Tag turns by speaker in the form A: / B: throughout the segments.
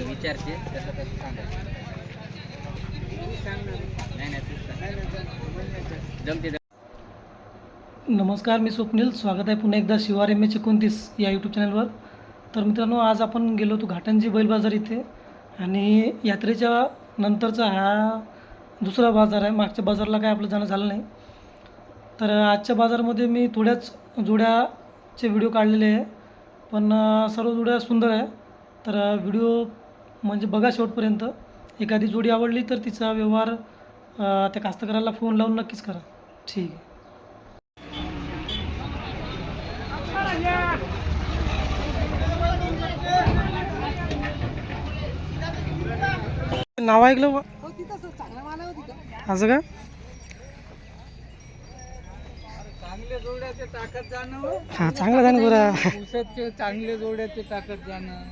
A: विचारते सांगायचं
B: नमस्कार मी स्वप्नील. स्वागत आहे पुन्हा एकदा शिवार एम एच एकोणतीस या यूट्यूब चॅनलवर तर मित्रांनो आज आपण गेलो होतो घाटंजी बैल बाजार इथे आणि यात्रेच्या नंतरचा हा दुसरा बाजार आहे. मागच्या बाजारला काय आपलं जाणं झालं नाही. तर आजच्या बाजारामध्ये मी थोड्याच जोड्याचे व्हिडिओ काढलेले आहे. पण सर्व जोड्या सुंदर आहे. तर व्हिडिओ म्हणजे बघा शेवटपर्यंत. एखादी जोडी आवडली तर तिचा व्यवहार त्या कास्तकाराला फोन लावून नक्कीच करा. ठीक आहे. नाव ऐकलं बा असं का?
A: जाणं
B: हा. चांगलं झालं बरं.
A: पुसतचे चांगले जोड्याचे ताकद जाणं.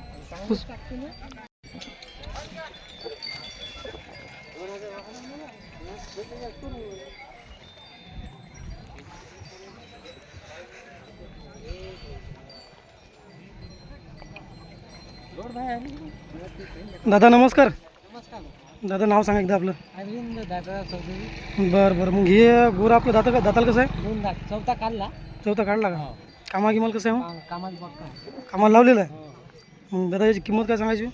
B: दादा नमस्कार.
A: नमस्कार.
B: दादा नाव सांगा एकदा आपलं.
A: अरविंद दादा चौधरी.
B: बरं बरं. मग हे गुर आपलं दाता दाताल कसं आहे?
A: दोन दात चौथा काढला.
B: चौथा काढला का? कामा गिमाल कसं आहे मग?
A: कामाला
B: कामाला लावलेलं आहे? मग दादा याची किंमत काय सांगायची?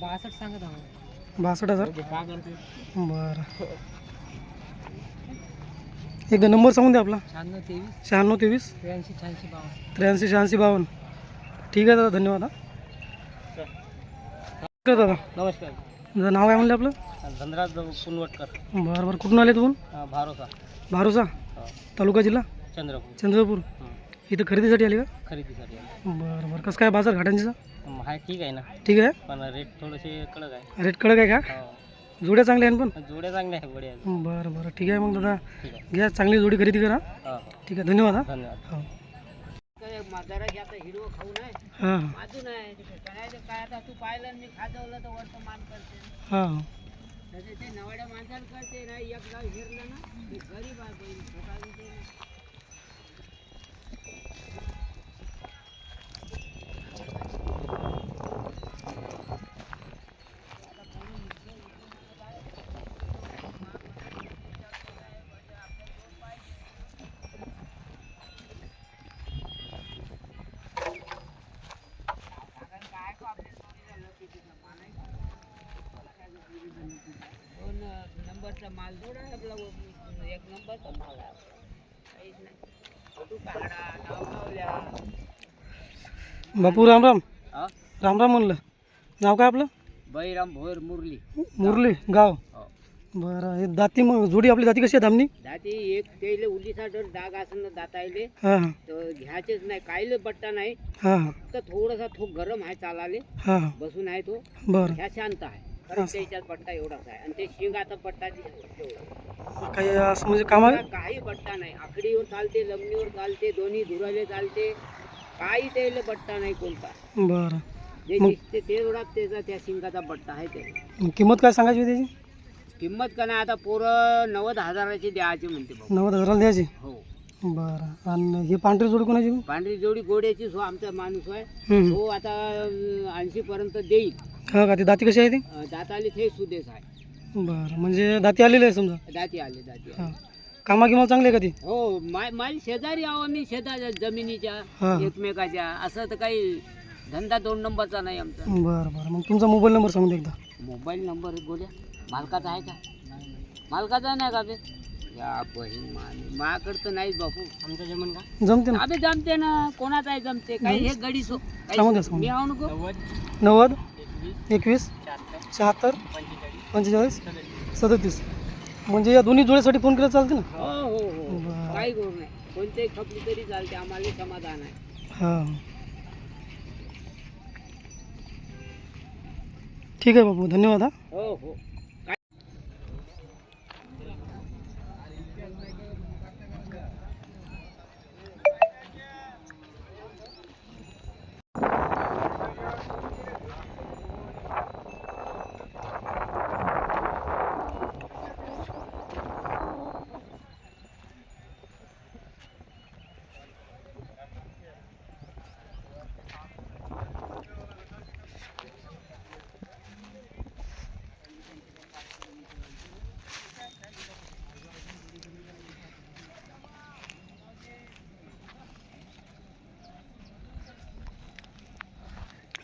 A: बासष्ट सांगत
B: बासष्ट हजार?
A: काय करते
B: बरं. एकदा नंबर सांगून द्या आपला.
A: शहाण्णव तेवीस.
B: शहाण्णव तेवीस?
A: त्र्याऐंशी शहाऐंशी बावन्न.
B: त्र्याऐंशी शहाऐंशी बावन्न. ठीक आहे दादा धन्यवाद हा. दादा.
A: नमस्कार.
B: दादा नाव काय म्हणलं आपलं?
A: धनराज पुनवटकर.
B: बरं बरं. कुठून आले तुम्ही
A: भारोसा.
B: भारोसा? तालुका जिल्हा?
A: चंद्रपूर.
B: चंद्रपूर. इथं खरेदीसाठी आली का?
A: खरेदीसाठी
B: बरं बरं. कसं काय बाजार घाटांचा
A: हा ठीक आहे ना.
B: ठीक आहे?
A: पण रेट थोडेसे कडक आहे.
B: रेट कडक आहे का? जोड्या चांगल्या आहेत पण?
A: जोड्या चांगल्या आहे बढिया
B: बरं बरं. ठीक आहे मग दादा.
A: ठीक
B: घ्या चांगली जोडी खरेदी करा.
A: हा.
B: ठीक आहे. धन्यवाद हा.
A: धन्यवाद.
B: हो. हां.
A: तू पाहिलं मी खाजवलं तर वरतं मान करते तसे ते नवड्या माणसाला करते ना एक गाव हिरलं ना गरीब आहे.
B: बापू राम राम.
A: हा?
B: राम राम म्हणलं. नाव काय आपलं?
A: बैराम भोर मुरली.
B: मुरली गाव.
A: हो.
B: बरं हे दाती मग जोडी आपली दाती कशी आहे धामणी?
A: दाती एक तेले उलीसा डर डाग असं ना दातायले.
B: हां हां.
A: तर घ्यायचेच नाही काहीले बट्टा नाही.
B: हां हां.
A: फक्त थोडासा तो गरम आहे चालाले
B: हां.
A: बसून आहे तो.
B: बरं.
A: ह्या शांत आहे. पट्टा एवढाच आहे आणि ते शिंगाचा पट्टा
B: काही असं म्हणजे कामा
A: काही बट्टा नाही. आकडीवर चालते लंबणीवर चालते दोन्ही धुराले चालते. काही त्याला बट्टा नाही कोणता.
B: बरं.
A: जे दिसते तेवढाच त्याचा त्या शिंगाचा बट्टा आहे ते
B: किंमत काय सांगायची होती त्याची?
A: किंमत का नाही आता पोरं नव्वद हजाराची द्यायची म्हणते भाऊ
B: नव्वद हजाराला द्यायची?
A: हो.
B: बरं. आणि ही पांढरी जोडी कोणाची?
A: पांढरी जोडी गोड्याची सो आमचा माणूस आहे
B: हम्म.
A: तो आता ऐंशी पर्यंत देईल.
B: हा का? ती दाती कशी आहे ती?
A: अं, दाताले ते सुदेश आहे
B: बरं म्हणजे दाती आलेली आहे समजा?
A: दाती आले दाती आले.
B: हां. कामा चांगली आहे का ती?
A: हो माय माझी शेजारी आहो मी शेजारी जमिनीच्या
B: हां.
A: एकमेकाच्या. असं तर काही धंदा दोन नंबरचा नाही आमचा.
B: बरं बरं. मग तुमचा मोबाईल नंबर सांगून द्या एकदा.
A: मोबाईल नंबर बोल्या मालकाचा आहे का? मालकाचा नाही का बे? या बहीण माझ्याकडं तर नाहीच बापू. आमचं जमन का?
B: जमते ना?
A: अबे जमते ना कोणाचा आहे जमते. काही हे गडी सो काही
B: सांगून द्या, सांगून
A: मी
B: द्या.
A: आहो नको
B: नव्वद? एकवीस शहात्तर पंचेचाळीस. सदतीस. म्हणजे या दोन्ही जोड्यासाठी फोन केला चालते ना?
A: हो हो हो. काही गोड नाही. कोणतेही खपली तरी चालते. आम्हाला समाधान आहे.
B: हां. ठीक आहे बाबू. धन्यवाद हा.
A: हो हो.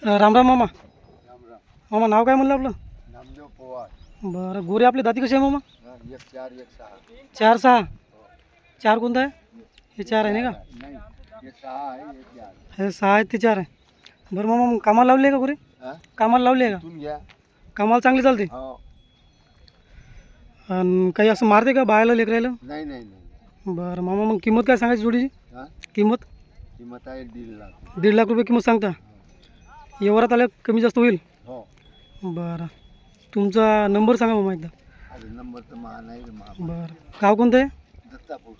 B: राम राम मामा.
C: राम राम.
B: मामा नाव काय म्हणलं आपलं?
C: नामदेव पवार.
B: बरं गोरे आपली दाती कशी आहे मामा?
C: हा, एक चार एक सहा.
B: चार सहा. चार कोणतं आहे? हे चार आहे नाही का?
C: नाही एक सहा आहे एक चार
B: हे सहा आहेत ते चार आहे. बरं मामा मग कामाला लावली आहे का गोरे?
C: हा?
B: कामाला लावली आहे का?
C: तुम्ही घ्या.
B: कामाला चांगली चालते?
C: हो.
B: आणि काही असं मारते का बायाला लेकरायला?
C: नाही नाही नाही.
B: बरं मामा मग किंमत काय सांगायची जोडीची?
C: हा?
B: किंमत?
C: किंमत आहे दीड लाख.
B: दीड लाख रुपये किंमत सांगता. व्यवहारात आल्या कमी जास्त होईल
C: हो
B: बरं तुमचा नंबर सांगा मामा एकदा
C: अरे नंबर तर महा नाही रे महा
B: बरं गाव कोणतं आहे
C: दत्तापूर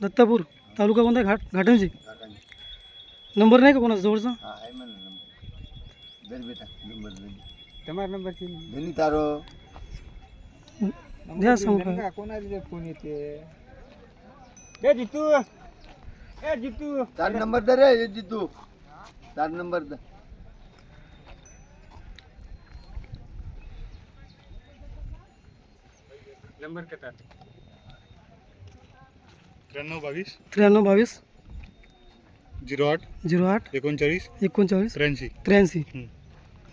B: दत्तापूर तालुका कोणता आहे घाट घाटंजी
C: काकांनी
B: नंबर नाही का कोणाचा जवळचा
C: हा आहे म्हणा नंबर दर बेटा नंबर दे
D: તમારો નંબર છે
C: धनी तारो
B: द्या सांगा
D: કોના ફોન येते એ જીતુ એ જીતુ
C: तार नंबर दे रे हे जितू तार नंबर दे
D: नंबर कितना
E: त्र्याण्णव बावीस.
B: त्र्याण्णव बावीस.
E: झिरो आठ.
B: झिरो आठ.
E: एकोणचाळीस.
B: एकोणचाळीस.
E: त्र्याऐंशी.
B: त्र्याऐंशी.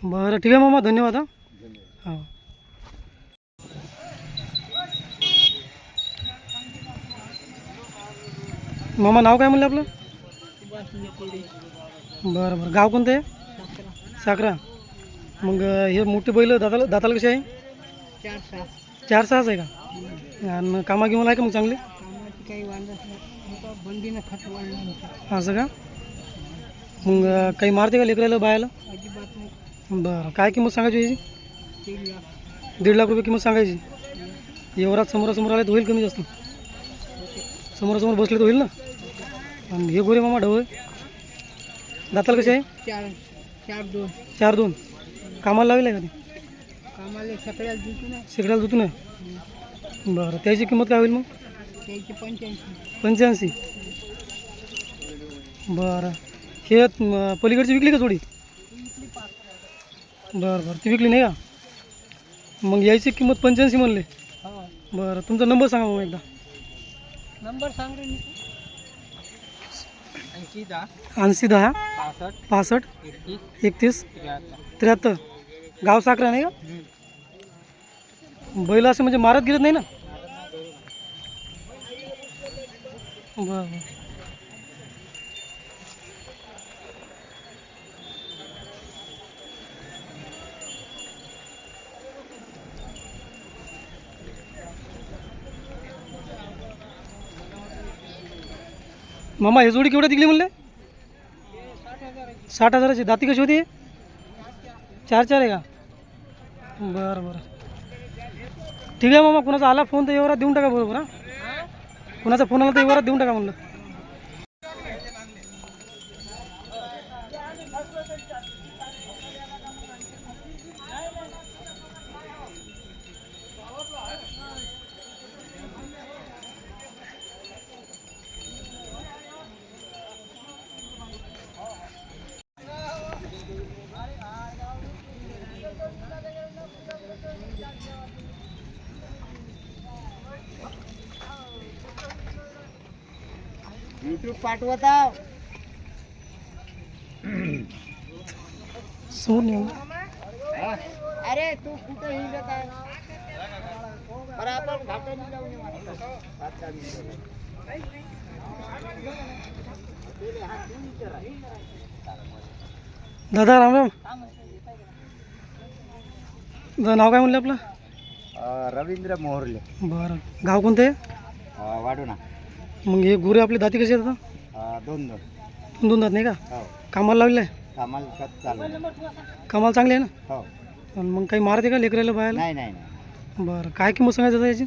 B: बरं ठीक आहे मामा धन्यवाद हा. हो. मामा नाव काय म्हणलं आपलं? बरं बरं. गाव कोणतं आहे? साखरा मग हे मोठे बैल दाताला दाताला कसे आहे? चार सहाच आहे का? आणि कामा घेऊन आहे का मग चांगली?
D: काही
B: असं का? मग काही मारते का लेकरायला बायाला बरं. काय किंमत सांगायची याची? दीड लाख. रुपये किंमत सांगायची. एवढा समोरासमोर आले तर होईल कमी जास्त. समोरासमोर बसले तर होईल ना? आणि हे गोरे मामा ढवळ. दाताला कसे आहे?
D: चार चार दोन.
B: चार दोन. कामाला लावले का ते?
D: कामाला सगळ्याला दिसू ना.
B: शेकड्याला दुतून आहे बरं त्याची किंमत काय होईल मग?
D: त्याची पंच्याऐंशी.
B: पंच्याऐंशी? बरं. हे पलीकडची विकली का जोडी? बरं बरं. ती विकली नाही का? मग यायची किंमत पंच्याऐंशी म्हणले.
D: हो.
B: बरं तुमचा नंबर सांगा मग एकदा.
D: नंबर सांग रे ऐंशी दहा.
B: ऐंशी दहा
D: पासष्ट.
B: पासष्ट
D: एकतीस.
B: एकतीस
D: त्र्याहत्तर
B: त्र्याहत्तर. गाव साखरा नाही का? बैल असं म्हणजे मारत गिरत नाही ना? बरं मामा हे जोडी केवढ्या दिली म्हणले? साठ हजाराची. दाती कशी होती? चार चार आहे का? बरं बरं. ठीक आहे मामा कुणाचा आला फोन तर एवढा देऊन टाका बरोबर हां? कुणाचा फोन आला तर एवढा देऊन टाका म्हणलं.
D: युट्यूब पाठवता. अरे तू कुठं हिंडत आहे? बरं आपण घाटाने जाऊन ये मला.
B: दादा राम राम. दादा नाव काय म्हणलं आपलं?
C: रवींद्र मोहरले.
B: बरं. गाव कोणतं आहे?
C: वाढू ना
B: मग हे गुरे आपली दाती कशी आहेत आता?
C: दोन दोन
B: दोन. दोन दात नाही का?
C: हो.
B: कामाला लावलेलं आहे?
C: कामाला चालू
B: कामाला चांगले आहे ना?
C: हो.
B: आणि मग काही मारते का लेकरायला बायाला
C: नाही नाही नाही.
B: बरं. काय किंमत सांगायचं दादा याची?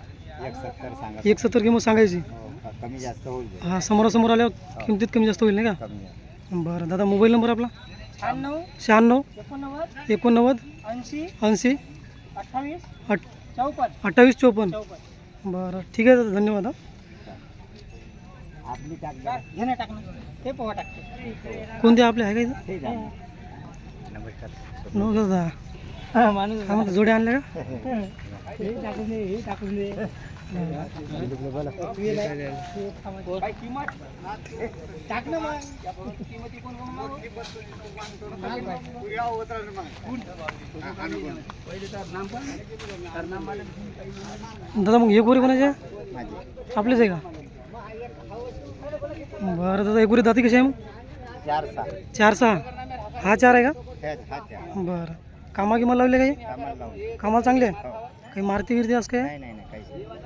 C: एक सत्तर सांगा.
B: एक सत्तर किंमत सांगायची.
C: हो कमी जास्त होईल
B: हा समोरासमोर आल्यावर किमतीत कमी जास्त होईल नाही का?
C: कमी जास्त.
B: बरं. दादा मोबाईल नंबर आपला?
D: शहाण्णव.
B: शहाण्णव.
D: एकोणनव्वद.
B: एकोणनव्वद.
D: ऐंशी.
B: ऐंशी.
D: अठ्ठावीस.
B: अठ
D: चौपन्न
B: अठ्ठावीस चोपन्न
D: चौपन्न
B: बरं. ठीक आहे दादा. धन्यवाद हा.
C: आपली टाक
D: घे ना टाकणं ते पोहा टाकते
B: कोणते आपले आहे का इथं?
C: नमस्कार.
B: दादा
D: माणूस
B: काय म्हणता जोड्या आणल्या का? दादा मग एक गोरी कोणाची? आहे आपलीच आहे का? बरं दादा एक गोरी दाती कशी आहे मग?
F: चार सहा.
B: चार सहा. हा चार आहे का?
F: हा
B: बरं. कामा किंमत लावली काही
F: कामाला
B: चांगले आहे? काही मारती गिरती असं काय?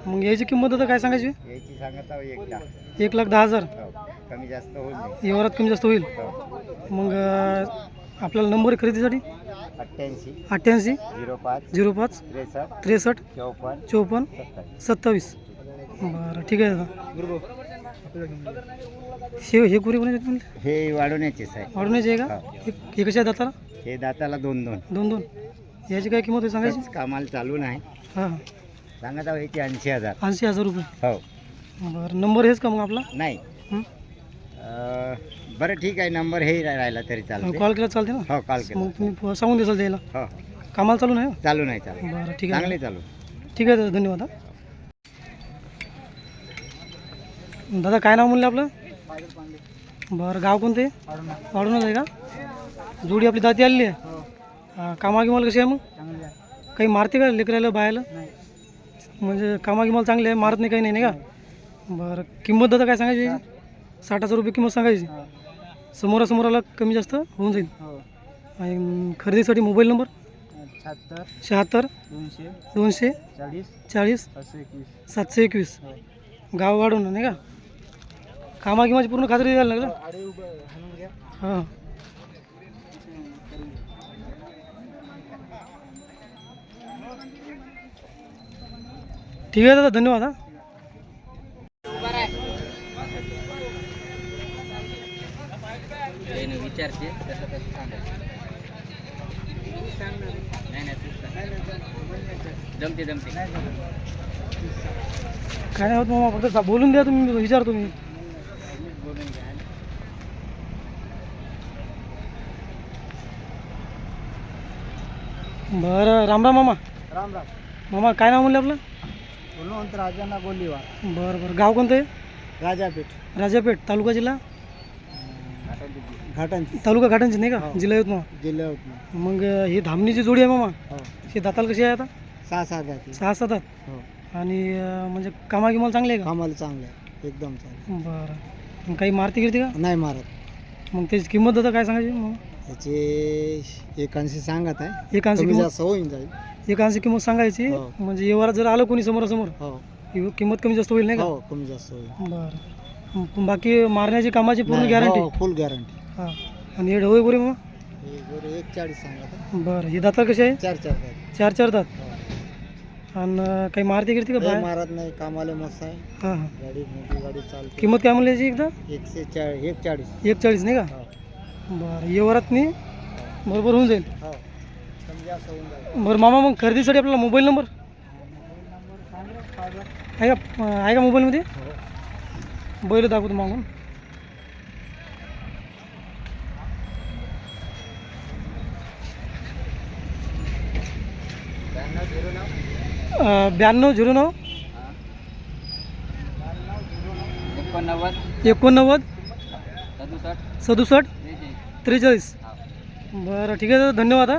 B: मग याची किंमत आता काय सांगायची? एक लाख. दहा हजार.
F: हो कमी जास्त होईल
B: कमी
F: हो.
B: मग आपल्याला नंबर आहे खरेदीसाठी?
F: अठ्ठ्याऐंशी.
B: अठ्ठ्याऐंशी.
F: झिरो पाच.
B: झिरो पाच.
F: त्रेसष्ट.
B: त्रेसष्ट.
F: चौपन्न.
B: चोपन्न.
F: सत्तावीस.
B: बरं ठीक आहे दादा. हे हे कुरी कोणाचे म्हणले?
F: हे वाढवण्याचेच आहे.
B: वाढवण्याचे आहे का?
F: हो.
B: हे हे कसे आहे दाताला?
F: हे दाताला दोन दोन.
B: दोन दोन. याची काय किंमत आहे सांगायची?
F: खर्च कामाला चालू नाही.
B: हां.
F: सांगत आहो याची ऐंशी हजार.
B: ऐंशी हजार रुपये.
F: हो.
B: बरं नंबर हेच का मग आपला?
F: नाही.
B: हं?
F: अं, बरं ठीक आहे नंबर हे रा- राहिला तरी चालते
B: कॉल केला चालते ना?
F: हो कॉल केला.
B: मग तुम्ही सांगून द्याल द्यायला
F: हो.
B: कामाला चालू नाही
F: चालू नाही चालू.
B: बरं ठीक आहे.
F: चांगले चालू.
B: ठीक आहे दादा धन्यवाद हा. दादा काय नाव म्हणलं आपलं? बरं गाव कोणतं? वाढूनच आहे का? जोडी आपली दाती आलेली आहे? हा, कामा गिमाल कशी आहे मग? काही मारते का लेकराला बायाला? म्हणजे कामा गिमाल चांगली आहे मारत नाही काही नाही नाही का? बरं किंमत दादा काय सांगायची? याची? साठ. हजार रुपये किंमत सांगायची. समोरासमोराला कमी जास्त होऊन जाईल. आणि खरेदीसाठी मोबाईल नंबर?
F: शहात्तर.
B: शहात्तर.
F: दोनशे.
B: दोनशे.
F: चाळीस.
B: चाळीस. सातशे एकवीस. गाव वाढवून नाही का? कामा किमाची पूर्ण खात्री द्यायला लागलं हां. ठीक आहे दादा धन्यवाद हा.
A: विचारते जमते जमते.
B: काय नाही होत मामा फक्त बोलून द्या तुम्ही विचारतो मी. बरं राम राम मामा.
F: राम राम.
B: मामा काय नाव म्हणलं आपलं?
F: गुणवंत राजांना गोलीवा
B: बरं बरं. गाव कोणतं आहे
F: राजापेठ.
B: राजापेठ तालुका जिल्हा?
F: घाटांची.
B: तालुका घाटांची नाही का?
F: हो.
B: जिल्हा यवतमाळ.
F: जिल्ह्यात
B: मग अं, ही धामणीची जोडी आहे मामा.
F: हो.
B: हे दाताल कशी आहे आता?
F: सहा सहा जाती
B: सहा सात आहेत.
F: हो.
B: आणि अं, म्हणजे कामा गिमाला चांगले आहे
F: कामाला चांगलं आहे. एकदम चांगलं
B: का बरं. मग काही मारती गिरती का?
F: नाही मारत.
B: मग त्याची किंमत दादा काय सांगायची? मग?
F: याचे एकांशी सांगत आहे.
B: एक ऐंशी
F: कमी
B: किंमत
F: जास्त होईन जाईल.
B: एक ऐंशी किंमत सांगायची
F: हो.
B: म्हणजे व्यवहारात जर आलं कोणी समोरासमोर
F: हो.
B: ही किंमत कमी जास्त होईल नाही का?
F: हो कमी जास्त होईल.
B: बरं. बाकी मारण्याची कामाची पूर्ण गॅरंटी
F: फुल गॅरंटी
B: हां. आणि हे ढवळे गोरे मग?
F: एक चाळीस सांगत आहे.
B: बरं. ही दाता कशी आहे?
F: चार चार जाती
B: चार चार दात?
F: हो.
B: आणि काही मारती गिरती का
F: काही
B: बाय
F: मारत नाही. कामाला मस्त आहे.
B: हां हां.
F: गाडी मोठी गाडी चालते.
B: किंमत काय म्हणली याची एकदा?
F: एकशे चाळीस एक चाळीस.
B: एक चाळीस नाही का?
F: हो.
B: बरं नाही बरोबर होऊन जाईल.
F: हो होऊन जाईल.
B: बरं मामा मग खरेदीसाठी आपल्याला मोबाईल नंबर? आहे का आहे का मोबाईलमध्ये? बैल दाखवतो मागून. ब्याण्णव झिरो नऊ.
A: एकोणनव्वद.
B: एकोणनव्वद.
A: सदुसष्ट.
B: सदुसष्ट. त्रेचाळीस. बरं ठीक आहे दादा धन्यवाद हा.